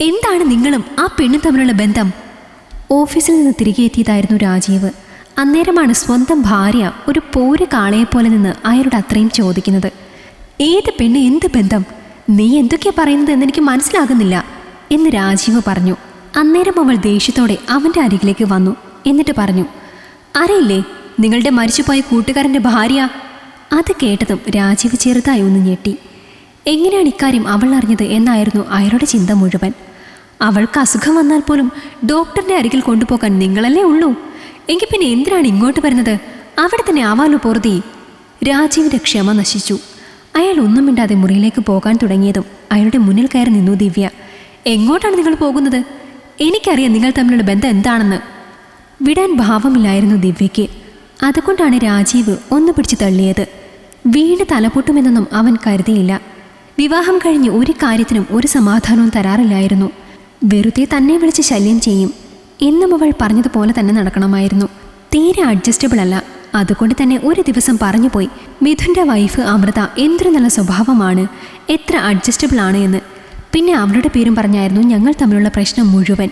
എന്താണ് നിങ്ങളും ആ പെണ്ണും തമ്മിലുള്ള ബന്ധം? ഓഫീസിൽ നിന്ന് തിരികെ എത്തിയതായിരുന്നു രാജീവ്. അന്നേരമാണ് സ്വന്തം ഭാര്യ ഒരു പോര് കാളയെപ്പോലെ നിന്ന് അയാളോട് അത്രയും ചോദിക്കുന്നത്. ഏത് പെണ്ണ് എന്ത് ബന്ധം? നീ എന്തൊക്കെയാ പറയുന്നത് എന്നെനിക്ക് മനസ്സിലാകുന്നില്ല എന്ന് രാജീവ് പറഞ്ഞു. അന്നേരം അവൾ ദേഷ്യത്തോടെ അവന്റെ അരികിലേക്ക് വന്നു. എന്നിട്ട് പറഞ്ഞു അറിയില്ലേ നിങ്ങളുടെ മരിച്ചുപോയ കൂട്ടുകാരന്റെ ഭാര്യ? അത് കേട്ടതും രാജീവ് ചെറുതായി ഒന്ന് ഞെട്ടി. എങ്ങനെയാണ് ഇക്കാര്യം അവൾ അറിഞ്ഞത്? എന്നായിരുന്നു അയാളുടെ ചിന്ത മുഴുവൻ. അവൾക്ക് അസുഖം വന്നാൽ പോലും ഡോക്ടറിന്റെ അരികിൽ കൊണ്ടുപോകാൻ നിങ്ങളല്ലേ ഉള്ളൂ. എങ്കിൽ പിന്നെ എന്തിനാണ് ഇങ്ങോട്ട് വരുന്നത്? അവിടെ തന്നെ ആവാലോ പോർതി രാജീവിന്റെ ക്ഷമ നശിച്ചു. അയാൾ ഒന്നും മിണ്ടാതെ മുറിയിലേക്ക് പോകാൻ തുടങ്ങിയതും അയാളുടെ മുന്നിൽ കയറി നിന്നു ദിവ്യ. എങ്ങോട്ടാണ് നിങ്ങൾ പോകുന്നത്? എനിക്കറിയാം നിങ്ങൾ തമ്മിലുള്ള ബന്ധം എന്താണെന്ന്. വിടാൻ ഭാവമില്ലായിരുന്നു ദിവ്യയ്ക്ക്. അതുകൊണ്ടാണ് രാജീവ് ഒന്ന് പിടിച്ചു തള്ളിയത്. വീട് തലപൊട്ടുമെന്നൊന്നും അവൻ കരുതിയില്ല. വിവാഹം കഴിഞ്ഞ് ഒരു കാര്യത്തിനും ഒരു സമാധാനവും തരാറില്ലായിരുന്നു. വെറുതെ തന്നെ വിളിച്ച് ശല്യം ചെയ്യും. എന്നും അവൾ പറഞ്ഞതുപോലെ തന്നെ നടക്കണമായിരുന്നു. തീരെ അഡ്ജസ്റ്റബിൾ അല്ല. അതുകൊണ്ട് തന്നെ ഒരു ദിവസം പറഞ്ഞുപോയി മിഥുന്റെ വൈഫ് അമൃത എന്തൊരു നല്ല സ്വഭാവമാണ്. എത്ര അഡ്ജസ്റ്റബിൾ ആണ് എന്ന്. പിന്നെ അവളുടെ പേരും പറഞ്ഞായിരുന്നു ഞങ്ങൾ തമ്മിലുള്ള പ്രശ്നം മുഴുവൻ.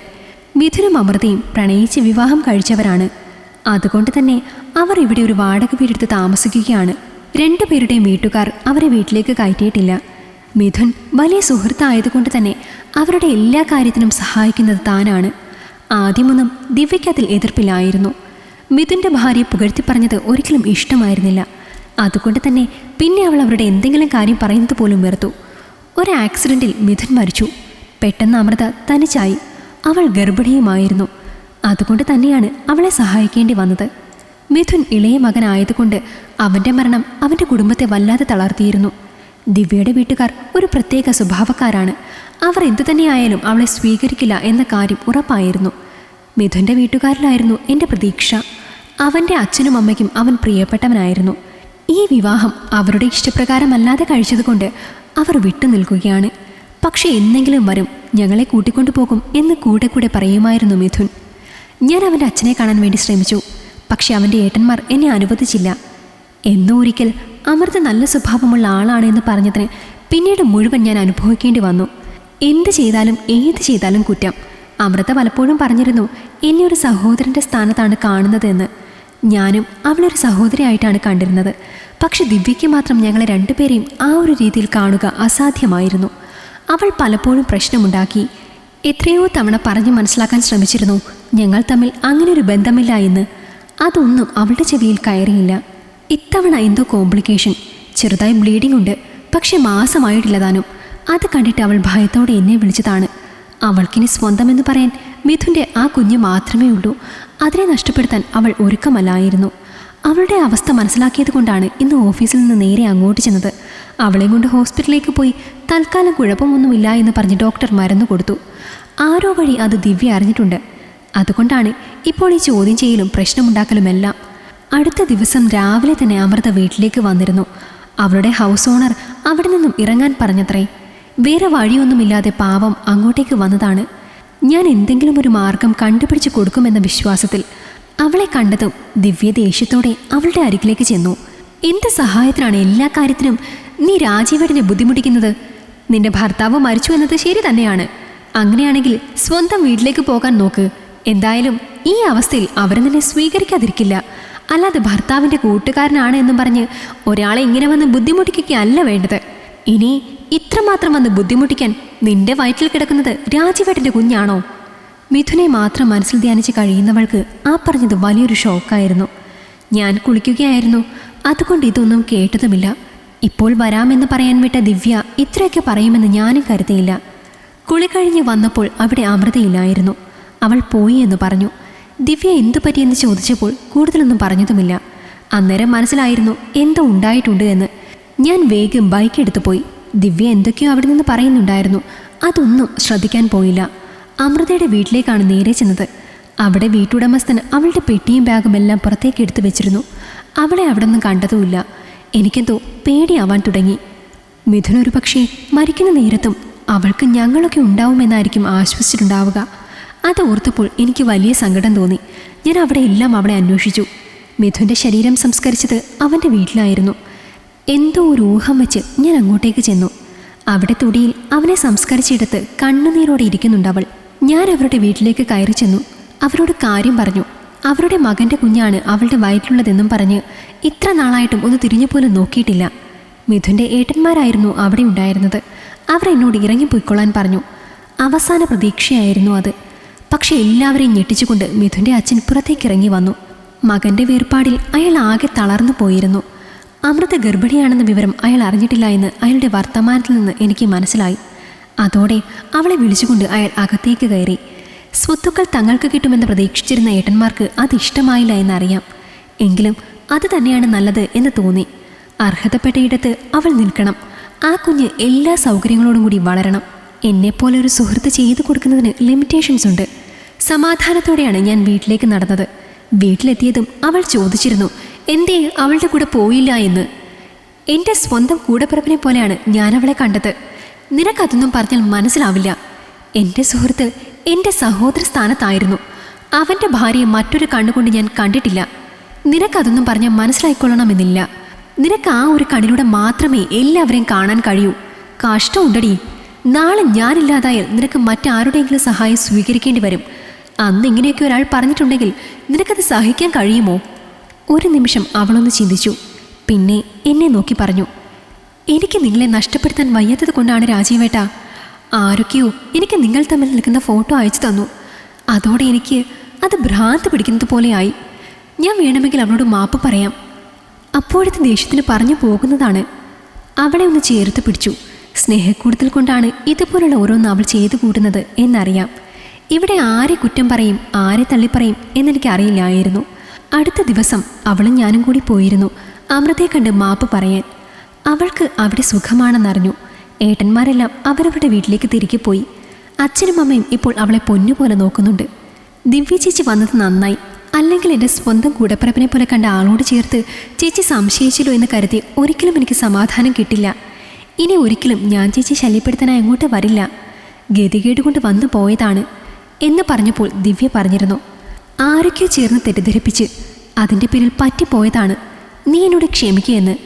മിഥുനും അമൃതയും പ്രണയിച്ച് വിവാഹം കഴിച്ചവരാണ്. അതുകൊണ്ട് തന്നെ അവർ ഇവിടെ ഒരു വാടക വീടെടുത്ത് താമസിക്കുകയാണ്. രണ്ടുപേരുടെയും വീട്ടുകാർ അവരെ വീട്ടിലേക്ക് കയറ്റിയിട്ടില്ല. മിഥുൻ വലിയ സുഹൃത്തായതുകൊണ്ട് തന്നെ അവരുടെ എല്ലാ കാര്യത്തിനും സഹായിക്കുന്നത് താനാണ്. ആദ്യമൊന്നും ദിവ്യയ്ക്ക് അതിൽ എതിർപ്പില്ലായിരുന്നു. മിഥുന്റെ ഭാര്യ പുകഴ്ത്തി പറഞ്ഞത് ഒരിക്കലും ഇഷ്ടമായിരുന്നില്ല. അതുകൊണ്ട് തന്നെ പിന്നെ അവൾ അവരുടെ എന്തെങ്കിലും കാര്യം പറയുന്നത് പോലും വെറുത്തു. ഒരു ആക്സിഡന്റിൽ മിഥുൻ മരിച്ചു. പെട്ടെന്ന് അമൃത തനിച്ചായി. അവൾ ഗർഭിണിയുമായിരുന്നു. അതുകൊണ്ട് തന്നെയാണ് അവളെ സഹായിക്കേണ്ടി വന്നത്. മിഥുൻ ഇളയ മകനായതുകൊണ്ട് അവന്റെ മരണം അവന്റെ കുടുംബത്തെ വല്ലാതെ തളർത്തിയിരുന്നു. ദിവ്യയുടെ വീട്ടുകാർ ഒരു പ്രത്യേക സ്വഭാവക്കാരാണ്. അവർ എന്തു തന്നെയായാലും അവളെ സ്വീകരിക്കില്ല എന്ന കാര്യം ഉറപ്പായിരുന്നു. മിഥുന്റെ വീട്ടുകാരിലായിരുന്നു എന്റെ പ്രതീക്ഷ. അവന്റെ അച്ഛനും അമ്മയ്ക്കും അവൻ പ്രിയപ്പെട്ടവനായിരുന്നു. ഈ വിവാഹം അവരുടെ ഇഷ്ടപ്രകാരമല്ലാതെ കഴിച്ചതുകൊണ്ട് അവർ വിട്ടു നിൽക്കുകയാണ് പക്ഷേ എന്നെങ്കിലും വരും ഞങ്ങളെ കൂട്ടിക്കൊണ്ടു പോകും എന്ന് കൂടെ കൂടെ പറയുമായിരുന്നു മിഥുൻ. ഞാൻ അവന്റെ അച്ഛനെ കാണാൻ വേണ്ടി ശ്രമിച്ചു. പക്ഷേ അവന്റെ ഏട്ടന്മാർ എന്നെ അനുവദിച്ചില്ല. എന്നോ ഒരിക്കൽ അമൃത നല്ല സ്വഭാവമുള്ള ആളാണ് എന്ന് പറഞ്ഞതിന് പിന്നീട് മുഴുവൻ ഞാൻ അനുഭവിക്കേണ്ടി വന്നു. എന്ത് ചെയ്താലും ഏത് ചെയ്താലും കുറ്റം. അമൃത പലപ്പോഴും പറഞ്ഞിരുന്നു എന്നെ ഒരു സഹോദരന്റെ സ്ഥാനത്താണ് കാണുന്നതെന്ന്. ഞാനും അവളൊരു സഹോദരിയായിട്ടാണ് കണ്ടിരുന്നത്. പക്ഷെ ദിവ്യയ്ക്ക് മാത്രം ഞങ്ങളെ രണ്ടുപേരെയും ആ ഒരു രീതിയിൽ കാണുക അസാധ്യമായിരുന്നു. അവൾ പലപ്പോഴും പ്രശ്നമുണ്ടാക്കി. എത്രയോ തവണ പറഞ്ഞു മനസ്സിലാക്കാൻ ശ്രമിച്ചിരുന്നു ഞങ്ങൾ തമ്മിൽ അങ്ങനെ ഒരു ബന്ധമില്ല എന്ന്. അതൊന്നും അവളുടെ ചെവിയിൽ കയറിയില്ല. ഇത്തവണ എന്തോ കോംപ്ലിക്കേഷൻ ചെറുതായി ബ്ലീഡിംഗ് ഉണ്ട്. പക്ഷെ മാസമായിട്ടില്ല താനും അത് കണ്ടിട്ട് അവൾ ഭയത്തോടെ എന്നെ വിളിച്ചതാണ്. അവൾക്കിനി സ്വന്തമെന്ന് പറയാൻ മിഥുന്റെ ആ കുഞ്ഞ് മാത്രമേ ഉള്ളൂ. അതിനെ നഷ്ടപ്പെടുത്താൻ അവൾ ഒരുക്കമല്ലായിരുന്നു. അവളുടെ അവസ്ഥ മനസ്സിലാക്കിയത് കൊണ്ടാണ് ഇന്ന് ഓഫീസിൽ നിന്ന് നേരെ അങ്ങോട്ട് ചെന്നത്. അവളെയും കൊണ്ട് ഹോസ്പിറ്റലിലേക്ക് പോയി തൽക്കാലം കുഴപ്പമൊന്നുമില്ല എന്ന് പറഞ്ഞ് ഡോക്ടർ മരുന്ന് കൊടുത്തു. ആരോ വഴി അത് ദിവ്യ അറിഞ്ഞിട്ടുണ്ട്. അതുകൊണ്ടാണ് ഇപ്പോൾ ഈ ചോദ്യം ചെയ്യലും പ്രശ്നമുണ്ടാക്കലുമെല്ലാം. അടുത്ത ദിവസം രാവിലെ തന്നെ അമൃത വീട്ടിലേക്ക് വന്നിരുന്നു. അവളുടെ ഹൗസ് ഓണർ അവിടെ നിന്നും ഇറങ്ങാൻ പറഞ്ഞത്രേ വേറെ വഴിയൊന്നുമില്ലാതെ പാവം അങ്ങോട്ടേക്ക് വന്നതാണ്. ഞാൻ എന്തെങ്കിലും ഒരു മാർഗം കണ്ടുപിടിച്ച് കൊടുക്കുമെന്ന വിശ്വാസത്തിൽ അവളെ കണ്ടതും ദിവ്യ ദേഷ്യത്തോടെ അവളുടെ അരികിലേക്ക് ചെന്നു. എന്ത് സഹായത്തിനാണ് എല്ലാ കാര്യത്തിനും നീ രാജീവടിനെ ബുദ്ധിമുട്ടിക്കുന്നത്? നിന്റെ ഭർത്താവ് മരിച്ചു എന്നത് ശരി തന്നെയാണ്. അങ്ങനെയാണെങ്കിൽ സ്വന്തം വീട്ടിലേക്ക് പോകാൻ നോക്ക്. എന്തായാലും ഈ അവസ്ഥയിൽ അവരെ നിന്നെ സ്വീകരിക്കാതിരിക്കില്ല. അല്ലാതെ ഭർത്താവിന്റെ കൂട്ടുകാരനാണ് എന്നും പറഞ്ഞ് ഒരാളെ ഇങ്ങനെ വന്ന് ബുദ്ധിമുട്ടിക്കുകയല്ല വേണ്ടത്. ഇനി ഇത്രമാത്രം വന്ന് ബുദ്ധിമുട്ടിക്കാൻ നിന്റെ വയറ്റിൽ കിടക്കുന്നത് രാജീവേട്ടന്റെ കുഞ്ഞാണോ? മിഥുനെ മാത്രം മനസ്സിൽ ധ്യാനിച്ച് കഴിയുന്നവൾക്ക് ആ പറഞ്ഞത് വലിയൊരു ഷോക്കായിരുന്നു. ഞാൻ കുളിക്കുകയായിരുന്നു. അതുകൊണ്ട് ഇതൊന്നും കേട്ടതുമില്ല. ഇപ്പോൾ വരാമെന്ന് പറയാൻ വിട്ട ദിവ്യ ഇത്രയൊക്കെ പറയുമെന്ന് ഞാനും കരുതിയില്ല. കുളി കഴിഞ്ഞ് വന്നപ്പോൾ അവിടെ അമൃതയില്ലായിരുന്നു. അവൾ പോയി എന്ന് പറഞ്ഞു. ദിവ്യ എന്തു പറ്റിയെന്ന് ചോദിച്ചപ്പോൾ കൂടുതലൊന്നും പറഞ്ഞതുമില്ല. അന്നേരം മനസ്സിലായിരുന്നു എന്തോ ഉണ്ടായിട്ടുണ്ട് എന്ന്. ഞാൻ വേഗം ബൈക്ക് എടുത്തു പോയി. ദിവ്യ എന്തൊക്കെയോ അവിടെ നിന്ന് പറയുന്നുണ്ടായിരുന്നു. അതൊന്നും ശ്രദ്ധിക്കാൻ പോയില്ല. അമൃതയുടെ വീട്ടിലേക്കാണ് നേരെ ചെന്നത്. അവിടെ വീട്ടുടമസ്ഥൻ അവളുടെ പെട്ടിയും ബാഗും എല്ലാം പുറത്തേക്ക് എടുത്തു വെച്ചിരുന്നു. അവളെ അവിടെ നിന്ന് കണ്ടതുമില്ല. എനിക്കെന്തോ പേടിയാവാൻ തുടങ്ങി. മിഥുൻ ഒരു പക്ഷേ മരിക്കുന്ന നേരത്തും അവൾക്ക് ഞങ്ങളൊക്കെ ഉണ്ടാവുമെന്നായിരിക്കും ആശ്വസിച്ചിട്ടുണ്ടാവുക. അത് ഓർത്തപ്പോൾ എനിക്ക് വലിയ സങ്കടം തോന്നി. ഞാൻ അവിടെ എല്ലാം അവളെ അന്വേഷിച്ചു. മിഥുന്റെ ശരീരം സംസ്കരിച്ചത് അവന്റെ വീട്ടിലായിരുന്നു. എന്തോ ഒരു ഊഹം വെച്ച് ഞാൻ അങ്ങോട്ടേക്ക് ചെന്നു. അവിടെ തൊടിയിൽ അവനെ സംസ്കരിച്ചിടത്ത് കണ്ണുനീരോടെ ഇരിക്കുന്നുണ്ടവൾ ഞാൻ അവരുടെ വീട്ടിലേക്ക് കയറി ചെന്നു. അവരോട് കാര്യം പറഞ്ഞു. അവരുടെ മകന്റെ കുഞ്ഞാണ് അവളുടെ വയറ്റിലുള്ളതെന്നും പറഞ്ഞ് ഇത്ര നാളായിട്ടും ഒന്ന് തിരിഞ്ഞു പോലും നോക്കിയിട്ടില്ല. മിഥുന്റെ ഏട്ടന്മാരായിരുന്നു അവിടെ ഉണ്ടായിരുന്നത്. അവർ എന്നോട് ഇറങ്ങിപ്പോയിക്കൊള്ളാൻ പറഞ്ഞു. അവസാന പ്രതീക്ഷയായിരുന്നു അത്. പക്ഷെ എല്ലാവരെയും ഞെട്ടിച്ചുകൊണ്ട് മിഥുന്റെ അച്ഛൻ പുറത്തേക്ക് ഇറങ്ങി വന്നു. മകന്റെ വേർപാടിൽ അയാൾ ആകെ തളർന്നു പോയിരുന്നു. അമൃത ഗർഭിണിയാണെന്ന വിവരം അയാൾ അറിഞ്ഞിട്ടില്ല എന്ന് അയാളുടെ വർത്തമാനത്തിൽ നിന്ന് എനിക്ക് മനസ്സിലായി. അതോടെ അവളെ വിളിച്ചുകൊണ്ട് അയാൾ അകത്തേക്ക് കയറി. സ്വത്തുക്കൾ തങ്ങൾക്ക് കിട്ടുമെന്ന് പ്രതീക്ഷിച്ചിരുന്ന ഏട്ടന്മാർക്ക് അത് ഇഷ്ടമായില്ല എന്നറിയാം. എങ്കിലും അത് തന്നെയാണ് നല്ലത് എന്ന് തോന്നി. അർഹതപ്പെട്ടയിടത്ത് അവൾ നിൽക്കണം. ആ കുഞ്ഞ് എല്ലാ സൗകര്യങ്ങളോടും കൂടി വളരണം. എന്നെപ്പോലെ ഒരു സുഹൃത്ത് ചെയ്തു കൊടുക്കുന്നതിന് ലിമിറ്റേഷൻസ് ഉണ്ട്. സമാധാനത്തോടെയാണ് ഞാൻ വീട്ടിലേക്ക് നടന്നത്. വീട്ടിലെത്തിയതും അവൾ ചോദിച്ചിരുന്നു എന്തേ അവളുടെ കൂടെ പോയില്ല എന്ന്? എന്റെ സ്വന്തം കൂടപ്പിറപ്പിനെ പോലെയാണ് ഞാൻ അവളെ കണ്ടത്. നിനക്കതൊന്നും പറഞ്ഞാൽ മനസ്സിലാവില്ല. എന്റെ സുഹൃത്ത് എന്റെ സഹോദര സ്ഥാനത്തായിരുന്നു. അവന്റെ ഭാര്യയെ മറ്റൊരു കണ്ണുകൊണ്ട് ഞാൻ കണ്ടിട്ടില്ല. നിനക്കതൊന്നും പറഞ്ഞാൽ മനസ്സിലായിക്കൊള്ളണമെന്നില്ല. നിനക്ക് ആ ഒരു കണ്ണിലൂടെ മാത്രമേ എല്ലാവരെയും കാണാൻ കഴിയൂ. കഷ്ടമുണ്ടടി. നാളെ ഞാനില്ലാതായാൽ നിനക്ക് മറ്റാരുടെയെങ്കിലും സഹായം സ്വീകരിക്കേണ്ടി വരും. അന്ന് ഇങ്ങനെയൊക്കെ ഒരാൾ പറഞ്ഞിട്ടുണ്ടെങ്കിൽ നിനക്കത് സഹിക്കാൻ കഴിയുമോ? ഒരു നിമിഷം അവളൊന്ന് ചിന്തിച്ചു. പിന്നെ എന്നെ നോക്കി പറഞ്ഞു. എനിക്ക് നിങ്ങളെ നഷ്ടപ്പെടുത്താൻ വയ്യാത്തത് കൊണ്ടാണ് രാജീവേട്ട. ആരൊക്കെയോ എനിക്ക് നിങ്ങൾ തമ്മിൽ നിൽക്കുന്ന ഫോട്ടോ അയച്ചു തന്നു. അതോടെ എനിക്ക് അത് ഭ്രാന്ത് പിടിക്കുന്നത് പോലെയായി ഞാൻ വേണമെങ്കിൽ അവളോട് മാപ്പ് പറയാം. അപ്പോഴത്തെ ദേഷ്യത്തിന് പറഞ്ഞു പോകുന്നതാണ്. അവളെ ഒന്ന് ചേർത്ത് പിടിച്ചു. സ്നേഹക്കൂടുതൽ കൊണ്ടാണ് ഇതുപോലുള്ള ഓരോന്ന് അവൾ ചെയ്തു കൂട്ടുന്നത് എന്നറിയാം. ഇവിടെ ആരെ കുറ്റം പറയും ആരെ തള്ളിപ്പറയും എന്നെനിക്ക് അറിയില്ലായിരുന്നു അടുത്ത ദിവസം അവളും ഞാനും കൂടി പോയിരുന്നു. അമൃതയെ കണ്ട് മാപ്പ് പറയാൻ. അവൾക്ക് അവിടെ സുഖമാണെന്നറിഞ്ഞു. ഏട്ടന്മാരെല്ലാം അവരവരുടെ വീട്ടിലേക്ക് തിരികെ പോയി. അച്ഛനും അമ്മയും ഇപ്പോൾ അവളെ പൊന്നുപോലെ നോക്കുന്നുണ്ട്. ദിവ്യ ചേച്ചി വന്നത് നന്നായി. അല്ലെങ്കിൽ എന്റെ സ്വന്തം കൂടപ്പിറപ്പിനെ പോലെ കണ്ട ആളോട് ചേർത്ത് ചേച്ചി സംശയിച്ചില്ലോ എന്ന് കരുതി ഒരിക്കലും എനിക്ക് സമാധാനം കിട്ടില്ല. ഇനി ഒരിക്കലും ഞാൻ ചേച്ചി ശല്യപ്പെടുത്താനായി അങ്ങോട്ട് വരില്ല. ഗതികേട് കൊണ്ട് വന്നു പോയതാണ്. എന്ന് പറഞ്ഞപ്പോൾ ദിവ്യ പറഞ്ഞിരുന്നു ആരൊക്കെയോ ചേർന്ന് തെറ്റിദ്ധരിപ്പിച്ച് അതിന്റെ പേരിൽ പറ്റിപ്പോയതാണ്. നീ എന്നോട് ക്ഷമിക്കുകയെന്ന്.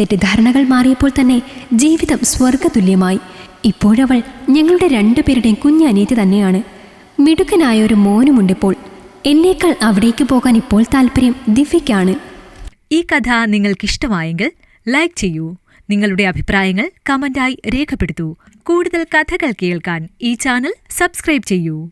തെറ്റിദ്ധാരണകൾ മാറിയപ്പോൾ തന്നെ ജീവിതം സ്വർഗതുല്യമായി ഇപ്പോഴവൾ ഞങ്ങളുടെ രണ്ടുപേരുടെയും കുഞ്ഞനിയത്തി തന്നെയാണ്. മിടുക്കനായ ഒരു മോനുമുണ്ടിപ്പോൾ. എന്നേക്കാൾ അവിടേക്ക് പോകാൻ ഇപ്പോൾ താല്പര്യം ദിവ്യയ്ക്കാണ്. ഈ കഥ നിങ്ങൾക്കിഷ്ടമായെങ്കിൽ ലൈക്ക് ചെയ്യൂ. നിങ്ങളുടെ അഭിപ്രായങ്ങൾ കമന്റായി രേഖപ്പെടുത്തൂ. കൂടുതൽ കഥകൾ കേൾക്കാൻ ഈ ചാനൽ സബ്സ്ക്രൈബ് ചെയ്യൂ.